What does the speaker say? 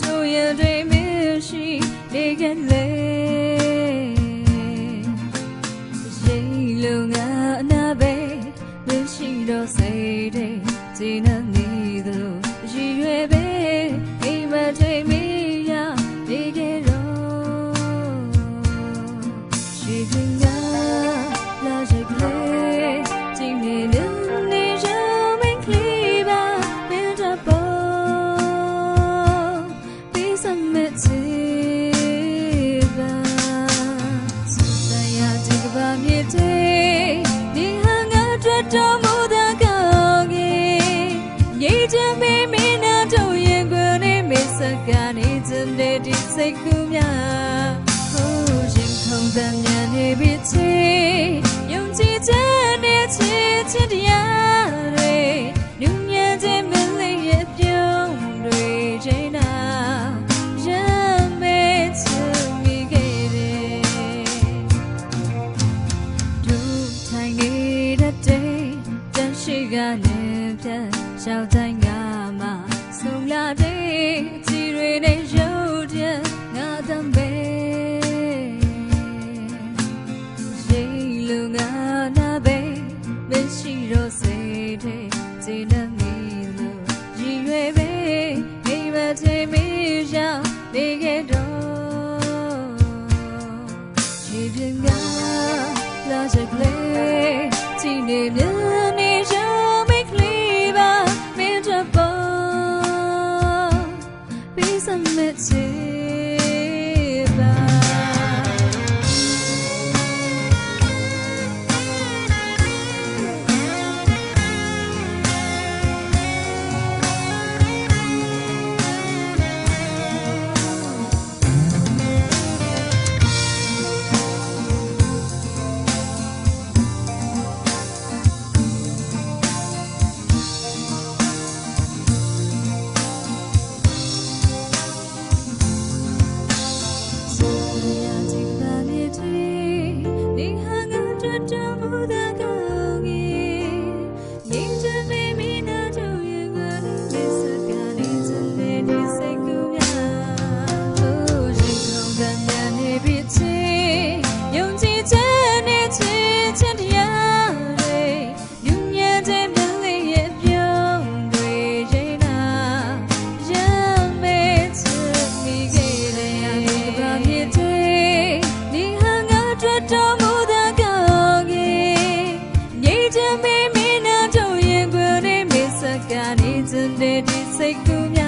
သူရတွေမရှိနေခဲ့လေ စိတ်ကူးများဟိုရင်ခုန်တဲ့မြန်နေပြီချေ ကနေပြန်ရှောက်တိုင်းငါမှဆုံးလာတဲ့ကြည်တွေနဲ့ရုပ်တဲ့ငါတံပဲရှိလူငါနာပဲမရှိတော့စေတဲ့ခြေနဲ့မီလို့ရည်ရွယ်ပဲမိမထေမရောက်နေခဲ့တော့ရေပြင်ကလာချက်လေးကြည်နေမြ စေခြင်းတည်းဒီစိတ်ကူးမြ